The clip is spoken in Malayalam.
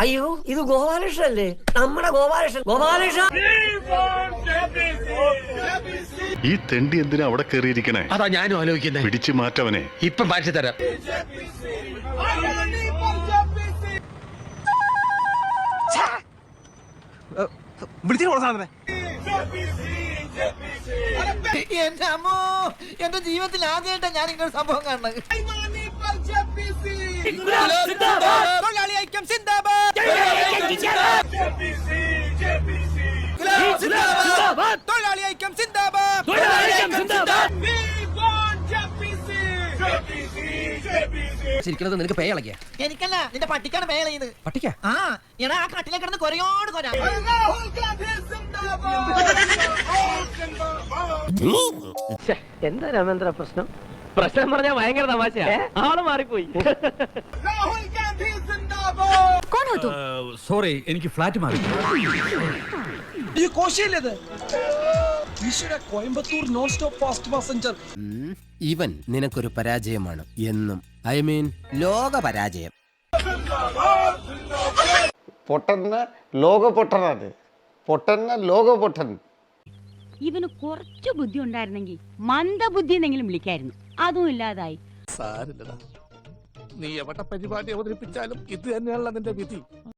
അയ്യോ ഇത് ഗോപാലകൃഷ്ണല്ലേ? നമ്മുടെ ഗോപാലകൃഷ്ണൻ. ഗോപാലകൃഷ്ണ. ഈ തെണ്ടി എന്തിനാ അവിടെ കയറിയിരിക്കണേ അതാ ഞാനും ആലോചിക്കുന്നത് പിടിച്ചു മാറ്റവനെ. ഇപ്പൊ മാറ്റി തരാം. എന്റെ അമ്മോ എന്റെ ജീവിതത്തിൽ ആദ്യമായിട്ടാ ഞാൻ ഇങ്ങനെ സംഭവം കാണുന്നത്. തൊഴിലാളി ഐക്യം സിന്ദാബാദ്. തൊഴിലാളി ഐക്യം സിന്ദാബാദ്. ചിരിക്കുന്നത് നിനക്ക് പേ ഇളകിയ? എനിക്കല്ല നിന്റെ പട്ടിക്കാണ് മേളയത് പട്ടിക്ക? ആ എടാ ആ കട്ടിലെ കിടന്ന് കൊരയോട് കൊര. എന്താ രാമേന്ദ്ര പ്രശ്നം? പ്രശ്നം പറഞ്ഞാൽ ഭയങ്കര തമാശ. ആൾ മാറിപ്പോയി. സോറി എനിക്ക് ഫ്ലാറ്റ് മാറി. ഈ കോശയില്ലേ Coimbatore non stop fast passenger ഇവൻ നിനക്കൊരു പരാജയമാണ്. എന്നും ഐ മീൻ ലോക പരാജയം. പൊട്ടന്ന ലോക പൊട്ടനാണ് പൊട്ടന്ന ലോക പൊട്ടൻ ഇവന് കുറച്ചു ബുദ്ധി ഉണ്ടായിരുന്നെങ്കിൽ മന്ദബുദ്ധി എന്നെങ്കിലും വിളിക്കായിരുന്നു. അതും ഇല്ലാതായി. നീ എവിടെ പരിപാടി അവതരിപ്പിച്ചാലും ഇത് തന്നെയാണല്ലോ നിന്റെ വിധി.